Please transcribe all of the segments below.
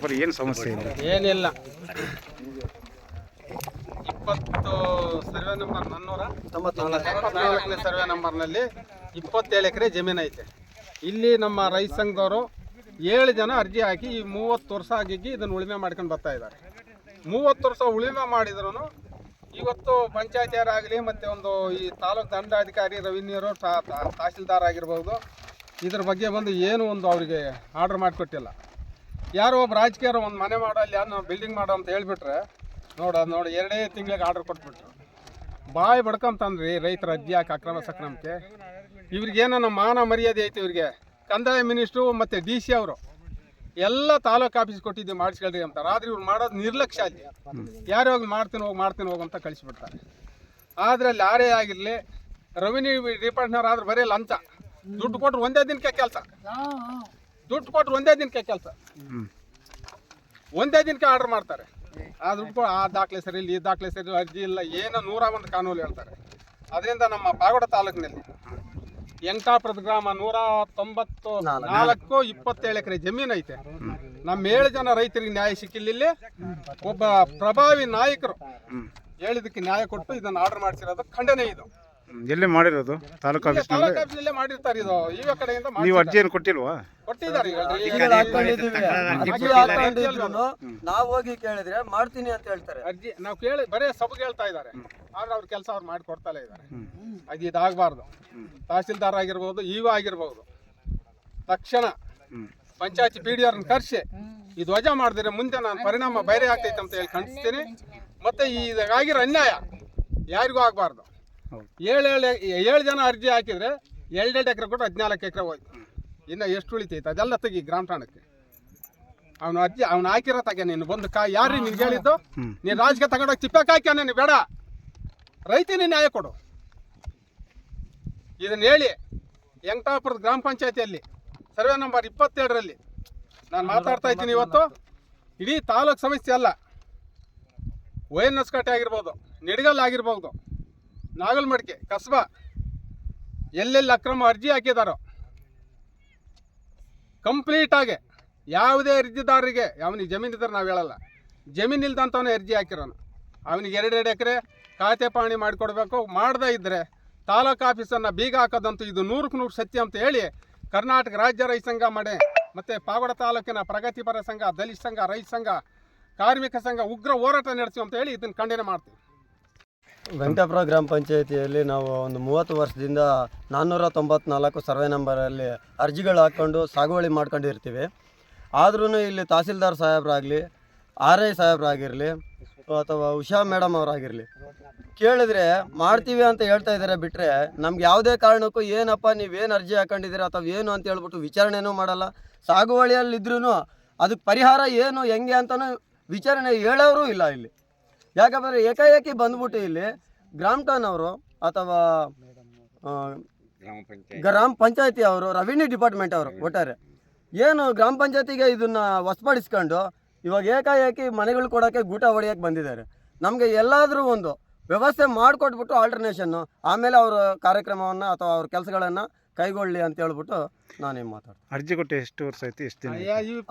ಸ್ವಲ್ಪ ಏನು ಸಮಸ್ಯೆ ಇದೆ ಏನಿಲ್ಲ. ಇಪ್ಪತ್ತು ಸರ್ವೆ ನಂಬರ್ ನಾನ್ನೂರ ತೊಂಬತ್ನಾಲ್ಕನೇ ಸರ್ವೆ ನಂಬರ್ನಲ್ಲಿ ಇಪ್ಪತ್ತೇಳು ಎಕರೆ ಜಮೀನು ಐತೆ. ಇಲ್ಲಿ ನಮ್ಮ ರೈತ ಸಂಘದವರು ಏಳು ಜನ ಅರ್ಜಿ ಹಾಕಿ ಈ ಮೂವತ್ತು ವರ್ಷ ಆಗಿಗೆ ಇದನ್ನು ಉಳುಮೆ ಮಾಡ್ಕೊಂಡು ಬರ್ತಾ ಇದ್ದಾರೆ. ಮೂವತ್ತು ವರ್ಷ ಉಳುಮೆ ಮಾಡಿದ್ರು ಇವತ್ತು ಪಂಚಾಯತಿಯರಾಗಲಿ ಮತ್ತು ಒಂದು ಈ ತಾಲೂಕು ದಂಡಾಧಿಕಾರಿ ರೆವಿನ್ಯೂರು ತಹಸೀಲ್ದಾರ್ ಆಗಿರ್ಬೋದು, ಇದ್ರ ಬಗ್ಗೆ ಬಂದು ಏನು ಒಂದು ಅವರಿಗೆ ಆರ್ಡರ್ ಮಾಡಿಕೊಟ್ಟಿಲ್ಲ. ಯಾರೋ ಒಬ್ಬ ರಾಜಕೀಯರು ಒಂದು ಮನೆ ಮಾಡೋ ಅಲ್ಲಿ ಯಾರು ಬಿಲ್ಡಿಂಗ್ ಮಾಡೋ ಅಂತ ಹೇಳಿಬಿಟ್ರೆ, ನೋಡ ನೋಡಿ, ಎರಡೇ ತಿಂಗಳಿಗೆ ಆರ್ಡರ್ ಕೊಟ್ಬಿಟ್ರು. ಬಾಯಿ ಬಡ್ಕೊಂತಂದ್ರಿ ರೈತರ ಅದ್ಯಾಕೆ ಅಕ್ರಮ ಸಕ್ರಮಕ್ಕೆ? ಇವ್ರಿಗೇನೋ ನಮ್ಮ ಮಾನ ಮರ್ಯಾದೆ ಐತೆ ಇವ್ರಿಗೆ. ಕಂದಾಯ ಮಿನಿಸ್ಟ್ರು ಮತ್ತು ಡಿ ಸಿ ಅವರು. ಎಲ್ಲ ತಾಲೂಕು ಆಫೀಸ್ ಕೊಟ್ಟಿದ್ದೀವಿ ಮಾಡಿಸ್ಕೊಳ್ರಿ ಅಂತಾರೆ. ಆದರೆ ಇವ್ರು ಮಾಡೋದು ನಿರ್ಲಕ್ಷ್ಯ ಅಲ್ಲಿ. ಯಾರೋ ಹೋಗಿ ಮಾಡ್ತೀನಿ ಹೋಗಿ ಮಾಡ್ತೀನಿ ಹೋಗಿ ಅಂತ ಕಳಿಸ್ಬಿಡ್ತಾರೆ ಆದರೆ ಅಲ್ಲಿ ಯಾರೇ ಆಗಿರಲಿ ರೆವಿನ್ಯೂ ಡಿಪಾರ್ಟ್ಮೆಂಟ್ ಆದ್ರೆ ಬರೀ ಲಂಚ. ದುಡ್ಡು ಕೊಟ್ಟರು ಒಂದೇ ದಿನಕ್ಕೆ ಕೆಲಸ. ದುಡ್ಡು ಕೊಟ್ಟರು ಒಂದೇ ದಿನಕ್ಕೆ ಕೆಲಸ. ಒಂದೇ ದಿನಕ್ಕೆ ಆರ್ಡರ್ ಮಾಡ್ತಾರೆ. ಆ ದುಡ್ಡು ಆ ದಾಖಲೆ ಸರಿ ಇಲ್ಲ ಈ ದಾಖಲೆ ಸರಿ ಇಲ್ಲ ಅರ್ಜಿ ಇಲ್ಲ ಏನೋ ನೂರ ಒಂದು ಕಾನೂನು ಹೇಳ್ತಾರೆ. ಅದರಿಂದ ನಮ್ಮ ಪಾಗೋಡ ತಾಲೂಕಿನಲ್ಲಿ ಎಂಟಾಪುರದ ಗ್ರಾಮ ನೂರ ತೊಂಬತ್ತು ನಾಲ್ಕು. ಇಪ್ಪತ್ತೇಳು ಎಕರೆ ಜಮೀನು ಐತೆ. ನಮ್ಮ ಏಳು ಜನ ರೈತರಿಗೆ ನ್ಯಾಯ ಸಿಕ್ಕಿಲ್ಲ ಒಬ್ಬ ಪ್ರಭಾವಿ ನಾಯಕರು ಹೇಳಿದಕ್ಕೆ ನ್ಯಾಯ ಕೊಟ್ಟು ಇದನ್ನು ಆರ್ಡರ್ ಮಾಡಿಸಿರೋದು ಖಂಡನೆ ಇದು. ಎಲ್ಲಿ ಮಾಡಿರೋದು? ತಾಲೂಕು ಆಫೀಸ್ನಲ್ಲಿ? ಮಾಡಿರ್ತಾರೆ ಇದು. ಇವ ಕಡೆಯಿಂದ ನೀವು ಅರ್ಜಿ ಅರ್ಜಿಯನ್ನು ಕೊಟ್ಟಿಲ್ವಾ? ಕೊಟ್ಟಿದ್ದಾರೆ ಈಗ ಹಾಕೊಂಡಿದೀವಿ ಅರ್ಜಿ ಹಾಕೊಂಡಿದ್ರು ನಾವು ಹೋಗಿ ಕೇಳಿದ್ರೆ ಮಾಡ್ತೀನಿ ಅಂತ ಹೇಳ್ತಾರೆ. ಅರ್ಜಿ ನಾವು ಕೇಳಿ ಬರೇ ಸಬ್ ಹೇಳ್ತಾ ಇದ್ದಾರೆ. ಆದ್ರೆ ಅವ್ರ ಕೆಲಸ ಅವ್ರು ಮಾಡಿ ಕೊಡ್ತಾಲೇ ಇದ್ದಾರೆ. ಅದು ಇದಾಗಬಾರ್ದು. ತಹಸೀಲ್ದಾರ್ ಆಗಿರ್ಬೋದು ಇವ ಆಗಿರ್ಬೋದು. ತಕ್ಷಣ ಪಂಚಾಯತ್ ಪಿ ಡಿ ಅವ್ರನ್ನ ಕರೆಸಿ ಈ ಧ್ವಜ ಮಾಡಿದ್ರೆ ಮುಂದೆ ನಾನು ಪರಿಣಾಮ ಬೇರೆ ಆಗ್ತೈತೆ ಅಂತ ಹೇಳಿ ಖಂಡಿಸ್ತೀನಿ. ಮತ್ತೆ ಈ ಇದಾಗಿರೋ ಅನ್ಯಾಯ ಯಾರಿಗೂ ಆಗಬಾರ್ದು. ಏಳು ಏಳು ಏಳು ಜನ ಅರ್ಜಿ ಹಾಕಿದ್ರೆ ಎರಡೆರಡು ಎಕರೆ ಕೊಟ್ಟು ಹದಿನಾಲ್ಕು ಎಕರೆ ಹೋಯ್ತು. ಇನ್ನು ಎಷ್ಟು ಉಳಿತೈತೆ? ಅದೆಲ್ಲ ತೆಗಿ ಗ್ರಾಮ ಠಾಣಕ್ಕೆ ಅವನು ಅರ್ಜಿ ಅವ್ನು ಹಾಕಿರೋ ತಗೆ ನೀನು ಬಂದು ಕಾ ಯಾರು ನಿನ್ಗೆ ಹೇಳಿದ್ದು. ನೀನು ರಾಜಕೀಯ ತಗೊಂಡೋಗಿ ತಿಪ್ಪಕ್ಕೆ ಹಾಕ್ಯ ನೀನು ಬೇಡ. ರೈತನೇ ನ್ಯಾಯ ಕೊಡು. ಇದನ್ನು ಹೇಳಿ ಯಂಗಟಾಪುರದ ಗ್ರಾಮ ಪಂಚಾಯತಿಯಲ್ಲಿ ಸರ್ವೆ ನಂಬರ್ ಇಪ್ಪತ್ತೆರಡರಲ್ಲಿ ನಾನು ಮಾತಾಡ್ತಾ ಇದ್ದೀನಿ ಇವತ್ತು. ಇಡೀ ತಾಲೂಕು ಸಮಸ್ಯೆ ಅಲ್ಲ. ಒ ಎನ್ ಎಸ್ ಕಟ್ಟೆ ಆಗಿರ್ಬೋದು ನಿಡಗಲ್ ಆಗಿರ್ಬೋದು ನಾಗಲ್ಮಡಿಕೆ, ಕಸ್ಬಾ. ಎಲ್ಲೆಲ್ಲಿ ಅಕ್ರಮ ಅರ್ಜಿ ಹಾಕಿದಾರೋ. ಕಂಪ್ಲೀಟ್ ಆಗಿ ಯಾವುದೇ ಅರ್ಜಿದಾರರಿಗೆ, ಅವನಿಗೆ ಜಮೀನು ಇದ್ರೆ ನಾವು ಹೇಳಲ್ಲ. ಜಮೀನು ಇಲ್ದಂಥವನೇ ಅರ್ಜಿ ಹಾಕಿರೋನು. ಅವನಿಗೆ ಎರಡೆರಡು ಎಕರೆ ಖಾತೆ ಪಾಣಿ ಮಾಡಿಕೊಡ್ಬೇಕು. ಮಾಡದೇ ಇದ್ದರೆ ತಾಲೂಕು ಆಫೀಸನ್ನು ಬೀಗ ಹಾಕೋದಂತೂ ಇದು ನೂರಕ್ಕೆ ನೂರು ಸತ್ಯ ಅಂತ ಹೇಳಿ ಕರ್ನಾಟಕ ರಾಜ್ಯ ರೈತ ಸಂಘ ಮಾಡಿ, ಮತ್ತು ಪಾವಡ ತಾಲೂಕಿನ ಪ್ರಗತಿಪರ ಸಂಘ, ದಲಿತ ಸಂಘ, ರೈತ ಸಂಘ, ಕಾರ್ಮಿಕ ಸಂಘ ಉಗ್ರ ಹೋರಾಟ ನಡೆಸಿ ಅಂತ ಹೇಳಿ ಇದನ್ನು ಖಂಡನೆ ಮಾಡ್ತೀವಿ. ವೆಂಕಟಾಪುರ ಗ್ರಾಮ ಪಂಚಾಯತಿಯಲ್ಲಿ ನಾವು ಒಂದು ಮೂವತ್ತು ವರ್ಷದಿಂದ ನಾನ್ನೂರ ತೊಂಬತ್ನಾಲ್ಕು ಸರ್ವೆ ನಂಬರಲ್ಲಿ ಅರ್ಜಿಗಳು ಹಾಕ್ಕೊಂಡು ಸಾಗುವಳಿ ಮಾಡ್ಕೊಂಡಿರ್ತೀವಿ. ಆದ್ರೂ ಇಲ್ಲಿ ತಹಸೀಲ್ದಾರ್ ಸಾಹೇಬ್ರಾಗಲಿ, ಆರ್ ಐ ಸಾಹೇಬ್ರಾಗಿರಲಿ, ಅಥವಾ ಉಷಾ ಮೇಡಮ್ ಅವರಾಗಿರಲಿ. ಕೇಳಿದ್ರೆ ಮಾಡ್ತೀವಿ ಅಂತ ಹೇಳ್ತಾ ಇದ್ದಾರೆ ಬಿಟ್ಟರೆ ನಮ್ಗೆ ಯಾವುದೇ ಕಾರಣಕ್ಕೂ ಏನಪ್ಪ ನೀವೇನು ಅರ್ಜಿ ಹಾಕೊಂಡಿದ್ದೀರಾ ಅಥವಾ ಏನು ಅಂತ ಹೇಳ್ಬಿಟ್ಟು ವಿಚಾರಣೆನೂ ಮಾಡಲ್ಲ. ಸಾಗುವಳಿಯಲ್ಲಿದ್ರೂ ಅದಕ್ಕೆ ಪರಿಹಾರ ಏನು, ಹೆಂಗೆ ಅಂತಲೂ ವಿಚಾರಣೆ ಹೇಳೋರು ಇಲ್ಲ ಇಲ್ಲಿ. ಯಾಕಂದರೆ ಏಕಾಏಕಿ ಬಂದ್ಬಿಟ್ಟು ಇಲ್ಲಿ ಗ್ರಾಮ್ ಟಾನ್ ಅವರು ಅಥವಾ ಗ್ರಾಮ ಪಂಚಾಯತಿ ಅವರು ರೆವಿನ್ಯೂ ಡಿಪಾರ್ಟ್ಮೆಂಟ್ ಅವರು ಒಟ್ಟಾರೆ. ಏನು ಗ್ರಾಮ ಪಂಚಾಯತಿಗೆ ಇದನ್ನ ವಶಪಡಿಸ್ಕೊಂಡು ಇವಾಗ ಏಕಾಏಕಿ ಮನೆಗಳು ಕೊಡೋಕ್ಕೆ ಗೂಟ ಹೊಡೆಯೋಕ್ಕೆ ಬಂದಿದ್ದಾರೆ. ನಮಗೆ ಎಲ್ಲಾದರೂ ಒಂದು ವ್ಯವಸ್ಥೆ ಮಾಡಿಕೊಟ್ಬಿಟ್ಟು ಆಲ್ಟರ್ನೇಷನ್ನು ಆಮೇಲೆ ಅವರ ಕಾರ್ಯಕ್ರಮವನ್ನು ಅಥವಾ ಅವ್ರ ಕೆಲಸಗಳನ್ನು ಕೈಗೊಳ್ಳಿ ಅಂತ ಹೇಳ್ಬಿಟ್ಟು ನಾನೇನು ಮಾತಾಡ್ತೀನಿ. ಅರ್ಜಿ ಕೊಟ್ಟು ಎಷ್ಟು ವರ್ಷ ಆಯ್ತು ಎಷ್ಟು ದಿನ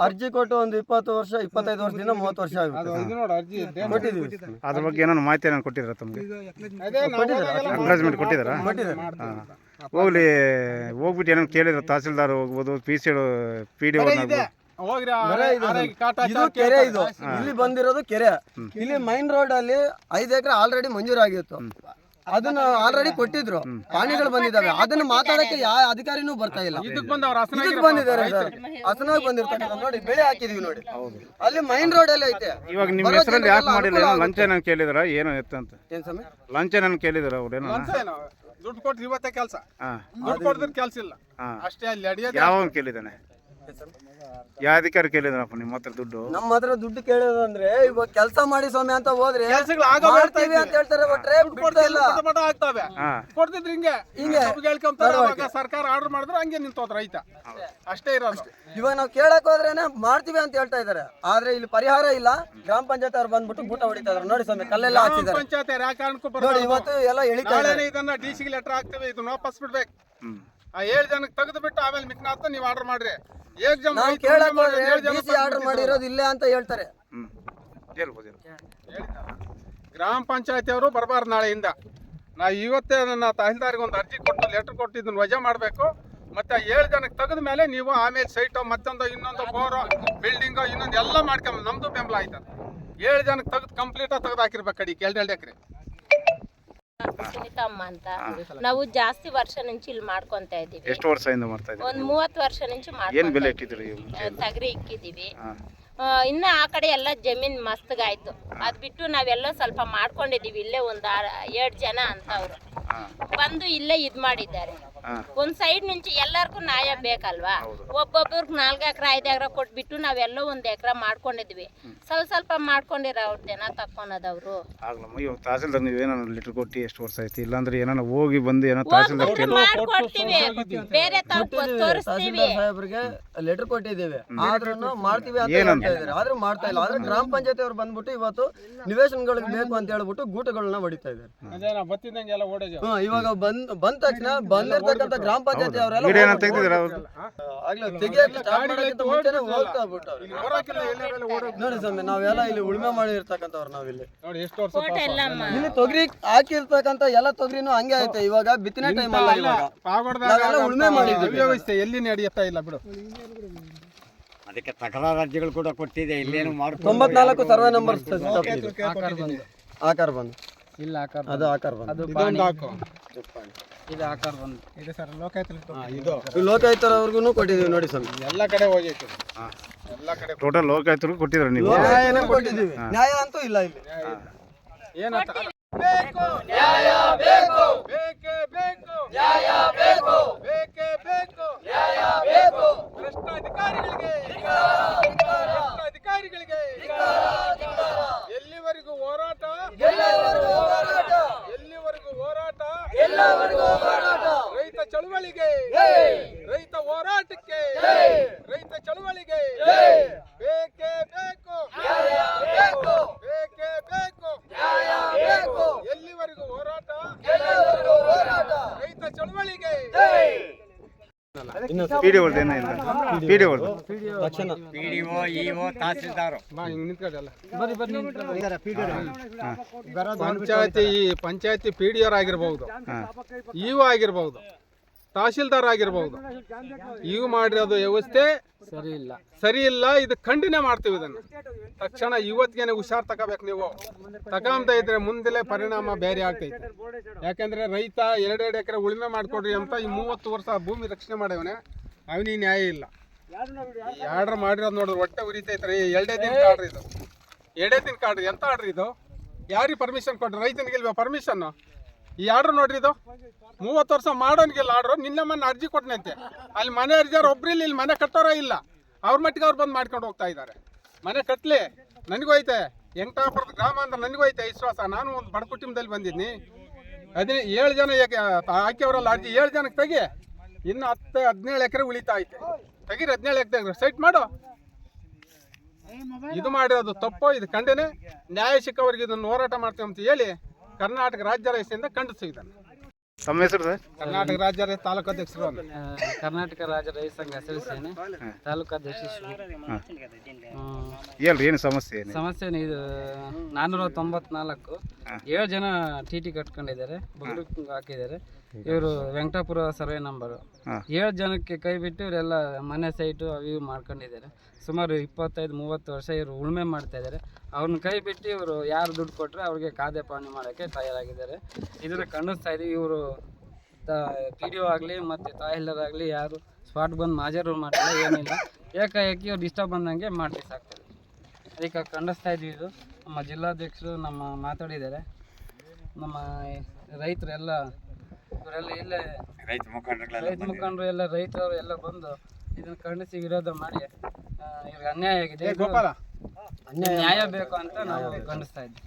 ಅರ್ಜಿ ಕೊಟ್ಟು ಒಂದು ಇಪ್ಪತ್ತು ವರ್ಷ ಇಪ್ಪತ್ತೈದು ವರ್ಷದಿಂದ ಮೂವತ್ತು ವರ್ಷ ಅದು ಆಗುತ್ತೆ ಕೊಟ್ಟಿದ್ದೀವಿ. ಅದ್ರ ಬಗ್ಗೆ ಏನಾದ್ರು ಮಾಹಿತಿ ಏನೋ ಕೊಟ್ಟಿದ್ರ ತಮಗೆ? ಎಂಕರೇಜ್ಮೆಂಟ್ ಕೊಟ್ಟಿದ್ದಾರಾ? ಕೊಟ್ಟಿದ್ದಾರೆ? ಹೋಗ್ಲಿ ಹೋಗ್ಬಿಟ್ಟು ಏನೋ ಕೇಳಿದ್ರು ತಹಸೀಲ್ದಾರ್ ಹೋಗ್ಬೋದು ಪಿ ಸಿ ಪಿ ಡಿ ಬರೀ ಇದು. ಕೆರೆ ಇದು ಇಲ್ಲಿ ಬಂದಿರೋದು ಕೆರೆ. ಇಲ್ಲಿ ಮೈನ್ ರೋಡ್ ಅಲ್ಲಿ ಐದು ಎಕರೆ ಆಲ್ರೆಡಿ ಮಂಜೂರಾಗಿತ್ತು. ಅದನ್ನ ಆಲ್ರೆಡಿ ಕೊಟ್ಟಿದ್ರು. ಪಾಣಿಗಳು ಬಂದಿದ್ದಾವೆ. ಅದನ್ನ ಮಾತಾಡಕ್ಕೆ ಯಾವ ಅಧಿಕಾರಿನೂ ಬರ್ತಾ ಇಲ್ಲ. ಇದಕ್ ಬಂದಿದ್ದಾರೆ ಸರ್. ಹಸನಾಗಿ ಬಂದಿರ್ತಕ್ಕಂಥ ನೋಡಿ ಬೆಳೆ ಹಾಕಿದೀವಿ ನೋಡಿ. ಅಲ್ಲಿ ಮೈನ್ ರೋಡ್ ಅಲ್ಲಿ ಐತೆ. ಇವಾಗ ನಿಮ್ಮ ಹೆಸರಲ್ಲಿ ಯಾಕೆ ಮಾಡಿಲ್ಲ? ಲಂಚ ಏನಂತ ಕೇಳಿದ್ರ? ಏನು ಎತ್ತ ಅಂತ. ಏನ್ ಸಮಯ ಲಂಚ ಏನಂತ ಕೇಳಿದ್ರ ಅವ್ರೇನೋ ದುಡ್ಡು ಕೊಟ್ಟು ಇವತ್ತೇ ಕೆಲಸ. ದುಡ್ಡು ಕೊಡಿದ್ರೆ ಕೆಲಸ ಇಲ್ಲ. ಅಷ್ಟೇ ಅಲ್ಲಿ ಅಡಿಯೋದು ಯಾವ ಕೇಳಿದ್ದಾನೆ ಯಾವ ಅಧಿಕಾರಿ ಕೇಳಿದ್ರಪ್ಪ ನಿಮ್ಮ ಹತ್ರ ದುಡ್ಡು? ನಮ್ಮ ಹತ್ರ ದುಡ್ಡು ಕೇಳೋದಂದ್ರೆ ಇವಾಗ ಕೆಲಸ ಮಾಡಿ ಸ್ವಾಮಿ ಅಂತ ಹೋದ್ರೆ ಕೆಲ್ಸಗಳು ಆಗೋ ಮಾಡ್ತೀವಿ ಅಂತ ಹೇಳ್ತಾರೆ ಬಟ್ರೆ ಬಿಡ್ತಾ ಇಲ್ಲ. ಪಟ ಆಗ್ತಾವೆ. ಆಗ್ತವೆ ಕೊಡ್ತಿದ್ರು ಹಿಂಗೆ. ಹಿಂಗೆ. ಸಬ್ಗೆ ಹೇಳ್ಕೊಂತಾರೆ ಅವಾಗ ಸರ್ಕಾರ ಆರ್ಡರ್ ಮಾಡಿದ್ರೆ ಹಂಗೆ ನಿಂತೋದ್ ರೈತ. ಅಷ್ಟೇ ಇರೋದು. ಇವಾಗ ನಾವು ಕೇಳಕ್ ಹೋದ್ರೇನೆ ಮಾಡ್ತೀವಿ ಅಂತ ಹೇಳ್ತಾ ಇದಾರೆ ಆದ್ರೆ ಇಲ್ಲಿ ಪರಿಹಾರ ಇಲ್ಲ. ಗ್ರಾಮ ಪಂಚಾಯತ್ ಅವ್ರು ಬಂದ್ಬಿಟ್ಟು ಬೂಟ ಹೊಡಿತಾ ಇದಾರೆ. ನೋಡಿ ಸ್ವಾಮಿ ಕಲ್ಲೆಲ್ಲ ಹಾಕಿದ್ದಾರೆ. ಪಂಚಾಯತ್ ಯಾವ ಕಾರಣಕ್ಕೂ ನೋಡಿ ಬರೋದು ಇವತ್ತು ಎಲ್ಲ ಎಳಿತಾ ನಾಳೆನೇ ಇದನ್ನ ಡಿ ಸಿಗೆ ಲೆಟರ್ ಹಾಕ್ತೇವೆ ಇದನ್ನ ವಾಪಸ್ ಬಿಡ್ಬೇಕು. ಆ ಏಳು ಜನಕ್ಕೆ ತೆಗೆದು ಬಿಟ್ಟು ಆಮೇಲೆ ಮಿಕ್ನಾಥ ನೀವು ಆರ್ಡರ್ ಮಾಡ್ರಿ. ನಾವು ಕೇಳಕ್ ಏಳು ಆರ್ಡರ್ ಮಾಡಿರೋದು ಇಲ್ಲೇ ಅಂತ ಹೇಳ್ತಾರೆ. ಗ್ರಾಮ ಪಂಚಾಯತಿ ಅವರು ಬರಬಾರ್ದು ನಾಳೆಯಿಂದ. ನಾ ಇವತ್ತೇ ನನ್ನ ತಹಸೀಲ್ದಾರ್ಗೆ ಒಂದು ಅರ್ಜಿ ಕೊಟ್ಟು ಲೆಟರ್ ಕೊಟ್ಟು ಇದನ್ನ ವಜಾ ಮಾಡಬೇಕು. ಮತ್ತೆ ಆ ಏಳು ಜನಕ್ಕೆ ತೆಗೆದ ಮೇಲೆ ನೀವು ಆಮೇಲೆ ಸೈಟೋ ಮತ್ತೊಂದು ಇನ್ನೊಂದು ಬೋರು ಬಿಲ್ಡಿಂಗು ಇನ್ನೊಂದು ಎಲ್ಲ ಮಾಡ್ಕೊಂಬ ನಮ್ದು ಬೆಂಬಲ ಆಯ್ತದ. ಏಳು ಜನಕ್ಕೆ ತೆಗೆದು ಕಂಪ್ಲೀಟಾಗಿ ತೆಗೆದು ಹಾಕಿರ್ಬೇಕು ಕಡಿ ಎರಡು ಎರಡು ಎಕರೆ. ಸುನೀತಮ್ಮ ಅಂತ ನಾವು ಜಾಸ್ತಿ ವರ್ಷ నుంచి ಇಲ್ಲಿ ಮಾಡ್ಕೊಂತ ಇದೀವಿ ಎಷ್ಟು ವರ್ಷದಿಂದ ಮಾಡ್ತಾ ಇದ್ದೀರಿ ಒಂದ್ ಮೂವತ್ತು ವರ್ಷ నుంచి ಏನು ಬೆಲೆ ಮಾಡ್ಕೊಂತ ಇಟ್ಟಿದ್ರಿ ಇದೀವಿ. ತಗರಿ ಇಕ್ಕಿದೀವಿ ಹಾಂ ಆ, ಇನ್ನು ಆ ಕಡೆ ಎಲ್ಲ ಜಮೀನ್ ಮಸ್ತಗಾಯ್ತು ಅದ್ ಬಿಟ್ಟು ನಾವೆಲ್ಲ ಸ್ವಲ್ಪ ಮಾಡ್ಕೊಂಡಿದೀವಿ ಇಲ್ಲೇ ಒಂದ್ ಎರಡು ಜನ ಅಂತ ಅವ್ರು ಹಾಂ ಬಂದು ಇಲ್ಲೇ ಇದ್ ಮಾಡಿದ್ದಾರೆ ಹಾಂ ಒಂದ್ ಸೈಡ್ నుంచి ಎಲ್ಲಾರ್ಗು ನ್ಯಾಯ ಬೇಕಲ್ವಾ? ಒಬ್ಬೊಬ್ಬರಿಗೆ ನಾಲ್ಕು ಎಕರೆ ಐದು ಎಕರೆ ಕೊಟ್ಬಿಟ್ಟು ನಾವೆಲ್ಲ ಒಂದ್ ಎಕರೆ ಮಾಡ್ಕೊಂಡಿದ್ವಿ. ಸ್ವಲ್ಪ ಸ್ವಲ್ಪ ಮಾಡ್ಕೊಂಡಿರ ಅವ್ರ ಜನ ತಕ್ಕೊನದವ್ರು ಆಗ್ಲಮ್ಮ ಇವಾಗ ತಹಸೀಲ್ದಾರ್ ನೀವು ಏನೋ ಕೊಟ್ಟಿ ಕೊಟ್ಟು ಎಷ್ಟು ವರ್ಷ ಆಯ್ತು? ಇಲ್ಲಾಂದ್ರೆ ಏನಾನ ಹೋಗಿ ಬಂದು ಏನೋ ತಹಸೀಲ್ದಾರ್ ಮಾಡ್ಕೊಡ್ತೀವಿ. ಬೇರೆ ತಾವು ತೋರಿಸ್ತೀವಿ. ತಹಸೀಲ್ದಾರ್ ಸಾಹೇಬ್ರಿಗೆ ಲೆಟರ್ ಕೊಟ್ಟಿದ್ದೇವೆ. ಆದ್ರೂ ಮಾಡ್ತೀವಿ ಅಂತ ಏನಂತ? ಹೇಳ್ತಾ ಆದ್ರೂ ಮಾಡ್ತಾ ಇಲ್ಲ. ಆದ್ರೆ ಗ್ರಾಮ ಪಂಚಾಯತಿ ಅವ್ರು ಬಂದ್ಬಿಟ್ಟು ಇವತ್ತು ನಿವೇಶನಗಳಿಗೆ ಬೇಕು ಅಂತ ಹೇಳ್ಬಿಟ್ಟು ಗೂಟಗಳನ್ನ ಹೊಡಿತಾ ಇದ್ದಾರೆ. ಇವಾಗ ಬಂದ್ ಬಂದ ತಕ್ಷಣ ಬಂದಿರ್ತಕ್ಕಂಥ ಗ್ರಾಮ ಪಂಚಾಯತಿ ಅವರೆಲ್ಲ ವಿಡಿಯೋ ಏನೋ ತೆಗ್ದಿದ್ದೀರಾ ಅವ್ರು? ಆಗ್ಲೇ ತೆಗಿಯಕ್ಕೆ ಸ್ಟಾರ್ಟ್ ಮಾಡೋಕ್ಕಿಂತ ಮುಂಚೆನೆ ಹೋಗ್ತಾ ಬಿಟ್ಟವ್ರು ಹೊರಕಿಲ್ಲ ಎಲ್ಲರೆಲ್ಲ ಓಡೋದು ನೋಡಿ ಸ್ವಾಮಿ ನಾವೆಲ್ಲ ಇಲ್ಲಿ ಉಳುಮೆ ಮಾಡಿರ್ತಕ್ಕಂಥವ್ರು ನಾವಿಲ್ಲಿ. ನೋಡಿ ಎಷ್ಟು ವರ್ಷ ಫೋಟೋ ಎಲ್ಲಮ್ಮ ಇಲ್ಲಿ ತೊಗರಿ ಹಾಕಿರ್ತಕ್ಕಂಥ ಎಲ್ಲ ತೊಗರಿನೂ ಹಂಗೆ ಐತೆ. ಇವಾಗ ಬಿತ್ತನೆ ಟೈಮ್ ಅಲ್ಲ ಇವಾಗ. ನಾವೆಲ್ಲ ಉಳ್ಮೆ. ವ್ಯವಸ್ಥೆ ಎಲ್ಲಿ ನಡೆಯುತ್ತಾ ಇಲ್ಲ ಬಿಡು. ಅದಕ್ಕೆ ತಕರಾರು ರಾಜ್ಯಗಳು ಕೂಡ ಕೊಟ್ಟಿದೆ. ಇಲ್ಲೇನು ಮಾಡ್ಕೊಂಡು ತೊಂಬತ್ನಾಲ್ಕು ಸರ್ವೆ ನಂಬರ್ ಆಕಾರ ಬಂದು ಇಲ್ಲ ಆಕಾರ ಅದು ಆಕಾರ ಬಂದು ಇದೊಂದು ಹಾಕು. ಇದು ಆಕಾರ ಬಂದು ಇದು ಇದು. ಈ ಲೋಕಾಯುಕ್ತರವ್ರಿಗೂ ಕೊಟ್ಟಿದ್ದೀವಿ ನೋಡಿ ಸ್ವಾಮಿ. ಎಲ್ಲ ಕಡೆ ಹೋಗೈತೆ. ಎಲ್ಲ ಕಡೆ ಟೋಟಲ್ ಲೋಕಾಯುಕ್ತರು ಕೊಟ್ಟಿದ್ರು ನೀವು. ನ್ಯಾಯನೇ ಕೊಟ್ಟಿದ್ದೀವಿ. ನ್ಯಾಯ ಅಂತೂ ಇಲ್ಲ ಇಲ್ಲಿ. ಏನಂತ ಬೇಕು. ನ್ಯಾಯ ಬೇಕು ನ್ಯಾಯ ಬೇಕು ಬೇಕೇ ಬೇಕು ನ್ಯಾಯ ಬೇಕು ಭ್ರಷ್ಟಾಧಿಕಾರಿಗಳಿಗೆ ಭ್ರಷ್ಟಾಧಿಕಾರಿಗಳಿಗೆ ಎಲ್ಲಿವರೆಗೂ ಹೋರಾಟ ಎಲ್ಲಿವರೆಗೂ ಹೋರಾಟ ರೈತ ಚಳುವಳಿಗೆ ರೈತ ಹೋರಾಟಕ್ಕೆ ರೈತ ಚಳುವಳಿಗೆ ಬೇಕೇ ಬೇಕು ಬೇಕೇ ಬೇಕು ಎಲ್ಲಿವರೆಗೂ ಹೋರಾಟ ರೈತ ಚಳುವಳಿಗೆ ಪಿ ಡಿ ಅವ್ರದ್ದು ಏನೋ ಇಲ್ಲ. ಪಿ ಡಿ ಅವ್ರದ್ದು ತಕ್ಷಣ. P D O E O tahsildar. ಪಂಚಾಯತಿ ಪಂಚಾಯತಿ ಪಿ ಡಿ ಆಗಿರ್ಬಹುದು ಇವು ಆಗಿರ್ಬಹುದು ತಹಶೀಲ್ದಾರ್ ಆಗಿರ್ಬಹುದು ಇವು ಮಾಡಿರೋದು ವ್ಯವಸ್ಥೆ ಸರಿ ಇಲ್ಲ. ಸರಿ ಇಲ್ಲ. ಇದು ಖಂಡನೆ ಮಾಡ್ತೀವಿ ಇದನ್ನು. ತಕ್ಷಣ ಇವತ್ತಿಗೆ ಹುಷಾರ್ ತಗೋಬೇಕು ನೀವು. ತಗೊಂತ ಇದ್ರೆ ಮುಂದೆ ಪರಿಣಾಮ ಬೇರೆ ಆಗ್ತೈತೆ. ಯಾಕಂದ್ರೆ ರೈತ ಎರಡೆರಡು ಎಕರೆ ಉಳುಮೆ ಮಾಡ್ಕೊಡ್ರಿ ಅಂತ ಈ ಮೂವತ್ತು ವರ್ಷ ಭೂಮಿ ರಕ್ಷಣೆ ಮಾಡವನೆ ಅವನಿಗೆ ನ್ಯಾಯ ಇಲ್ಲ. ಆರ್ಡರ್ ಮಾಡಿರೋದು ನೋಡಿದ್ರೆ ಹೊಟ್ಟೆ ಉರಿತೈತ್ರಿ. ಎರಡೇ ದಿನ ಕಾಡ್ರಿ ಇದು. ಎರಡೇ ದಿನ ಕಾಡ್ರಿ. ಎಂತ ಆರ್ಡ್ರ್ ಇದು? ಯಾರಿಗೆ ಪರ್ಮಿಷನ್ ಕೊಟ್ರು? ರೈತನಿಗೆ ಇಲ್ವಾ ಪರ್ಮಿಷನ್ ಈ ಆರ್ಡ್ರ್ ನೋಡ್ರಿ ಇದು. ಮೂವತ್ತು ವರ್ಷ ಮಾಡೋನಿಗಿಲ್ಲ ಆರ್ಡ್ರು. ನಿನ್ನೆ ಮೊನ್ನೆ ಅರ್ಜಿ ಕೊಟ್ಟನಂತೆ ಅಲ್ಲಿ ಮನೆ ಅರ್ಜಿಯವ್ರು ಒಬ್ರು ಇಲ್ಲ ಇಲ್ಲಿ ಮನೆ ಕಟ್ಟೋರ ಇಲ್ಲ. ಅವ್ರ ಮಟ್ಟಿಗೆ ಅವ್ರು ಬಂದು ಮಾಡ್ಕೊಂಡು ಹೋಗ್ತಾ ಇದ್ದಾರೆ. ಮನೆ ಕಟ್ಲಿ. ನನಗೂ ಐತೆ. ಎಂಟಾಪುರದ ಗ್ರಾಮ ಅಂದ್ರೆ ನನಗೂ ಐತೆ ವಿಶ್ವಾಸ. ನಾನು ಒಂದು ಬಡ ಬಂದಿದ್ದೀನಿ. ಅದೇ ಏಳು ಜನ ಯಾಕೆ ಹಾಕಿವ್ರಲ್ಲ ಅರ್ಜಿ ಏಳು ಜನಕ್ಕೆ ತೆಗಿ. ಇನ್ನು ಹತ್ತು ಹದಿನೇಳು ಎಕರೆ ಉಳಿತಾ ಐತೆ. ತೆಗೀರಿ ಹದಿನೇಳು ಎಕರೆ ಸೈಟ್ ಮಾಡು. ಇದು ಮಾಡಿರೋದು ತಪ್ಪು ಇದು ಕಂಡೇನೆ ನ್ಯಾಯ ಸಿಕ್ಕವರಿಗೆ ಇದನ್ನು ಹೋರಾಟ ಮಾಡ್ತೀವಿ ಅಂತ ಹೇಳಿ ಕರ್ನಾಟಕ ರಾಜ್ಯ ರೈಸಿಂದ ಖಂಡಿಸಿ ಇದನ್ನು ತಮ್ಮ ಹೆಸರು ಸರ್? ಕರ್ನಾಟಕ ರಾಜ್ಯ ರೈತ ತಾಲೂಕು ಅಧ್ಯಕ್ಷರು ಕರ್ನಾಟಕ ರಾಜ್ಯ ರೈತ ಸಂಘ ಹಸಿರು ಸೇನೆ ತಾಲೂಕು ಅಧ್ಯಕ್ಷ ಏನು ಸಮಸ್ಯೆ ಸಮಸ್ಯೆ ಇದು ನಾನ್ನೂರ ತೊಂಬತ್ನಾಲ್ಕು. ಏಳು ಜನ ಟಿ ಟಿ ಕಟ್ಕೊಂಡಿದ್ದಾರೆ ಹಾಕಿದ್ದಾರೆ. ಇವರು ವೆಂಕಟಾಪುರ ಸರ್ವೆ ನಂಬರ್ ಏಳು ಜನಕ್ಕೆ ಕೈ ಬಿಟ್ಟು ಇವರೆಲ್ಲ ಮನೆ ಸೈಟು ಅವು ಇವು ಮಾಡ್ಕೊಂಡಿದ್ದಾರೆ. ಸುಮಾರು ಇಪ್ಪತ್ತೈದು ಮೂವತ್ತು ವರ್ಷ ಇವರು ಉಳುಮೆ ಮಾಡ್ತಾ ಇದ್ದಾರೆ. ಅವ್ರನ್ನ ಕೈ ಬಿಟ್ಟು ಇವರು ಯಾರು ದುಡ್ಡು ಕೊಟ್ಟರೆ ಅವ್ರಿಗೆ ಕಾದೆ ಪಾನಿ ಮಾಡೋಕ್ಕೆ ತಯಾರಾಗಿದ್ದಾರೆ. ಇದನ್ನು ಖಂಡಿಸ್ತಾ ಇದ್ದೀವಿ ಇವರು ಪಿ ಡಿ ಒ ಆಗಲಿ ಮತ್ತು ತಾಯಿಲ್ಲರ್ ಆಗಲಿ ಯಾರು ಸ್ಪಾಟ್ ಬಂದು ಮಾಜರು ಮಾಡಿಲ್ಲ ಏನಿಲ್ಲ. ಏಕಾಏಕಿ ಅವ್ರು ಡಿಸ್ಟರ್ಬ್ ಬಂದಂಗೆ ಮಾಡಿ ಸಾಕ್ತಾರೆ. ಅದಕ್ಕೆ ಖಂಡಿಸ್ತಾ ಇದ್ವಿ ಇದು. ನಮ್ಮ ಜಿಲ್ಲಾಧ್ಯಕ್ಷರು ನಮ್ಮ ಮಾತಾಡಿದ್ದಾರೆ. ನಮ್ಮ ರೈತರೆಲ್ಲ ಇವರೆಲ್ಲ ಇಲ್ಲೇ ರೈತ ಮುಖಂಡರುಗಳೆಲ್ಲ ರೈತ ಮುಖಂಡರು ಎಲ್ಲ ರೈತರು ಎಲ್ಲ ಬಂದು ಇದನ್ನು ಖಂಡಿಸಿ ವಿರೋಧ ಮಾಡಿ ಇವ್ರಿಗೆ ಅನ್ಯಾಯ ಆಗಿದೆ. ನ್ಯಾಯ ಬೇಕು ಅಂತ ನಾವು ಖಂಡಿಸ್ತಾ ಇದ್ವಿ